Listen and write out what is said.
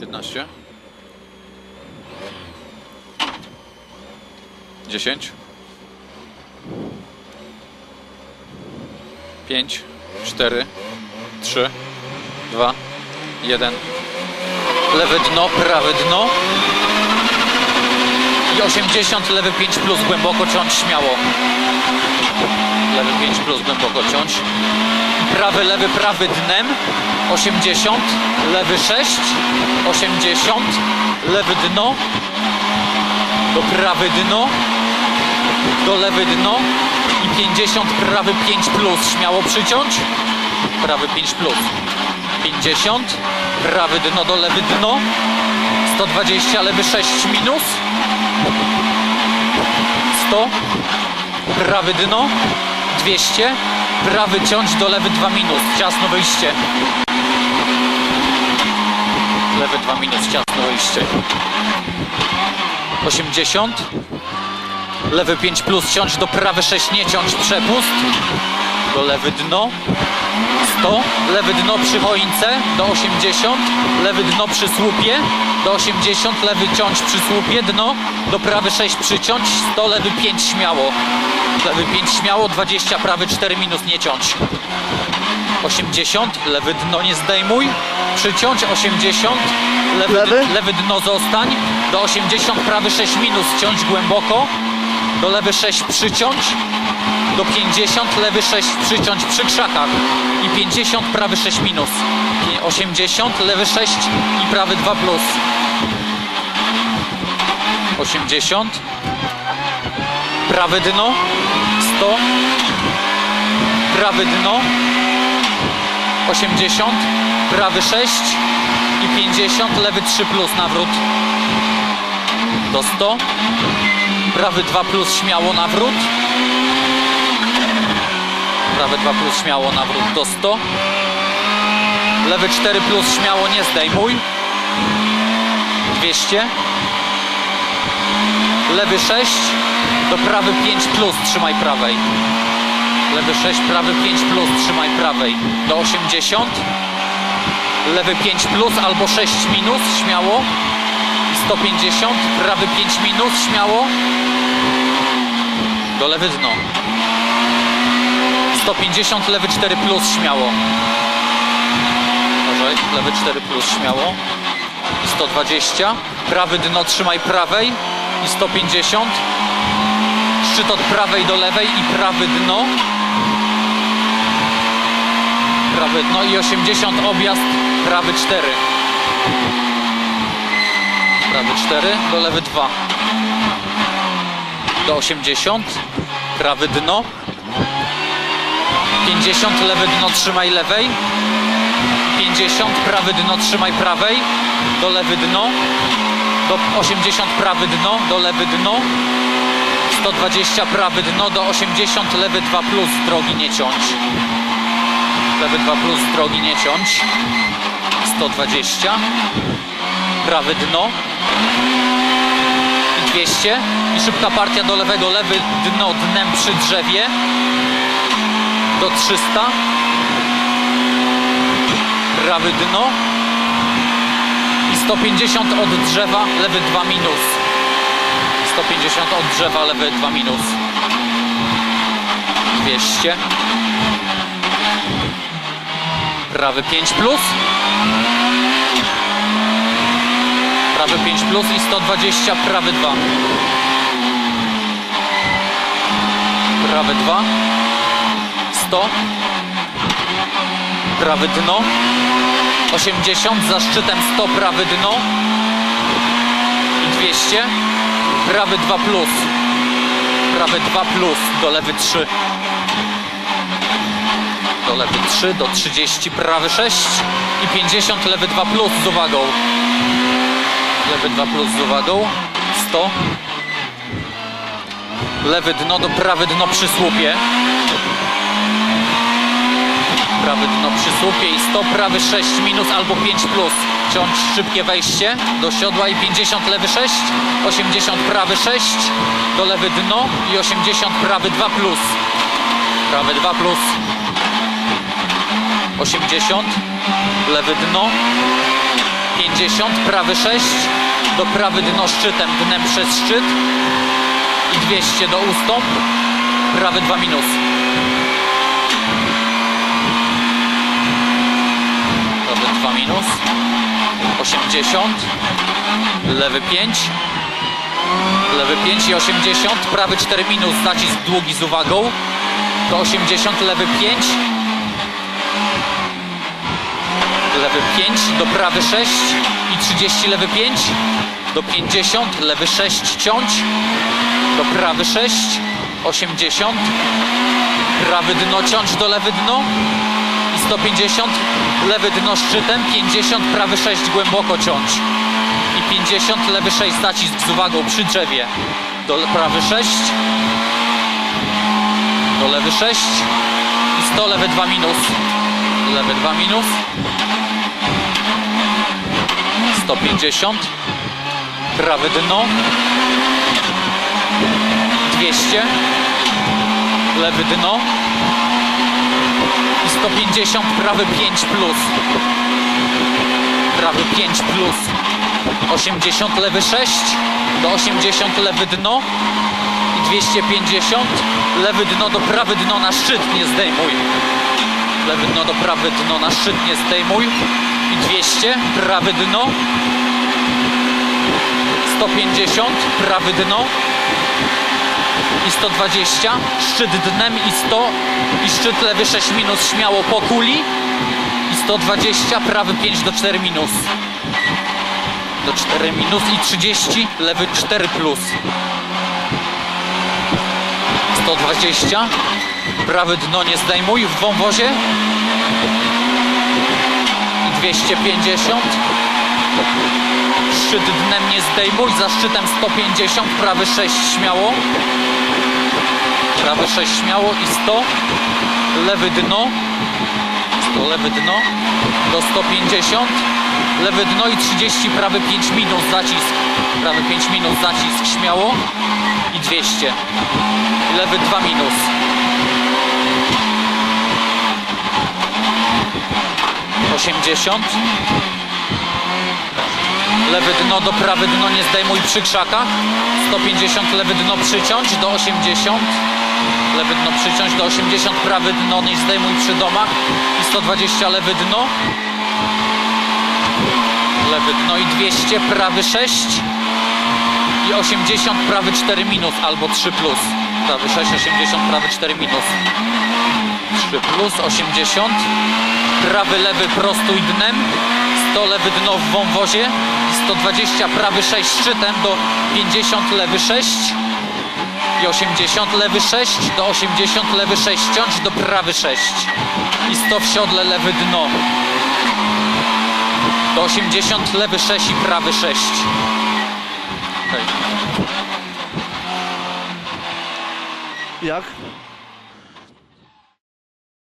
15 10 5 4 3 2 1 Lewe dno, prawe dno. I 80, lewy 5 plus, głęboko ciąć śmiało. Lewy 5 plus, głęboko ciąć. Prawy, lewy, prawy dnem. 80, lewy 6, 80, lewy dno, do prawy dno, do lewy dno i 50, prawy 5 plus, śmiało przyciąć. Prawy 5 plus. 50, prawy dno do lewy dno, 120, lewy 6 minus, 100, prawy dno, 200, prawy ciąć do lewy 2 minus, ciasno wyjście. Lewy 2 minus, ciasno wyjście. 80, lewy 5 plus, ciąć do prawy 6, nie ciąć, przepust, do lewy dno, 100, lewy dno przy choince do 80, lewy dno przy słupie do 80, lewy ciąć przy słupie, dno, do prawy 6 przyciąć, 100, lewy 5 śmiało, lewy 5 śmiało, 20, prawy 4 minus nie ciąć, 80, lewy dno nie zdejmuj, przyciąć 80, lewy, Lewy? lewy dno zostań, do 80, prawy 6 minus, ciąć głęboko, do lewy 6 przyciąć, do 50, lewy 6 przyciąć przy krzakach i 50, prawy 6 minus. Pię- 80, lewy 6 i prawy 2 plus. 80, prawe dno, 100, prawe dno, 80, prawy 6 i 50, lewy 3 plus nawrót do 100, prawy 2 plus śmiało nawrót, prawy 2 plus śmiało nawrót do 100, lewy 4 plus śmiało nie zdejmuj, 200, lewy 6, do prawy 5 plus trzymaj prawej, lewy 6, prawy 5 plus trzymaj prawej, do 80, lewy 5 plus albo 6 minus śmiało, 150, prawy 5 minus śmiało, do lewy dno. 150, lewy 4 plus śmiało. Uważaj, lewy 4 plus śmiało. 120, prawy dno trzymaj prawej i 150. Szczyt od prawej do lewej i prawy dno. Prawy dno i 80 objazd, prawy 4. Prawy 4, do lewy 2. Do 80, prawy dno. 50 lewy dno trzymaj lewej. 50 prawy dno trzymaj prawej. Do lewy dno. Do 80 prawy dno. Do lewy dno. 120 prawy dno. Do 80 lewy 2 plus drogi nie ciąć. Lewy 2 plus drogi nie ciąć. 120 prawy dno. I 200 i szybka partia do lewego. Lewy dno dnem przy drzewie do 300 prawy dno. I 150 od drzewa lewy 2 minus. 150 od drzewa lewy 2 minus. 200 prawy 5 plus. Prawy 5 plus i 120 prawy 2 prawy 2 100 prawy dno. 80 za szczytem 100 prawy dno. I 200 prawy 2 plus. Prawy 2 plus. Do lewy 3 do lewy 3 do 30 prawy 6 i 50 lewy 2 plus z uwagą. Lewy 2 plus z uwagą. 100 lewy dno do prawy dno przy słupie prawy dno przy słupie i 100 prawy 6 minus albo 5 plus. Ciąć szybkie wejście do siodła i 50 lewy 6 80 prawy 6 do lewy dno i 80 prawy 2 plus. Prawy 2 plus. 80 lewy dno 50, prawy 6, do prawy dno szczytem, dnem przez szczyt i 200 do ustąp, prawy 2 minus. Prawy 2 minus, 80, lewy 5, lewy 5 i 80, prawy 4 minus, zacisk długi z uwagą, do 80, lewy 5, lewy 5, do prawy 6 i 30, lewy 5, do 50, lewy 6 ciąć, do prawy 6, 80, prawy dno ciąć do lewy dno 150, lewy dno szczytem, 50, prawy 6 głęboko ciąć. I 50, lewy 6 zacisk z uwagą przy drzewie, do prawy 6, do lewy 6 i 100, lewy 2 minus, lewy 2 minus, 150 prawe dno. 200 lewy dno 150 prawy 5 plus. Prawy 5 plus. 80 lewy 6 do 80 lewy dno. I 250 lewy dno do prawy dno na szczyt nie zdejmuj. Lewy dno do prawy dno na szczyt nie zdejmuj. I 200 prawy dno. 150 prawy dno i 120 szczyt dnem i 100 i szczyt lewy 6 minus śmiało po kuli. I 120 prawy 5 do 4 minus. Do 4 minus i 30 lewy 4 plus. 120 prawy dno nie zdejmuj w wąwozie i 250 szczyt dnem nie zdejmuj za szczytem 150 prawy 6 śmiało prawy 6 śmiało i 100 lewy dno. 100 lewy dno. Do 150 lewy dno i 30 prawy 5 minus zacisk. Prawy 5 minus zacisk. Śmiało. I 200 lewy 2 minus. Osiemdziesiąt. Lewy dno do prawy dno. Nie zdejmuj przy krzakach. 150 lewy dno przyciąć. Do 80 lewy dno przyciąć do 80 prawy dno nie zdejmuj przy domach. I 120 lewy dno. Lewy dno i 200 prawy 6 i 80 prawy 4 minus albo 3 plus. Prawy 6 80 prawy 4 minus. 3 plus 80 prawy lewy prostuj dnem. 100 lewy dno w wąwozie. I 120 prawy 6 szczytem do 50 lewy 6 i 80 lewy 6 do 80 lewy 6 ciąć do prawy 6 i 100 w siodle lewy dno do 80 lewy 6 i prawy 6 Okej. Jak?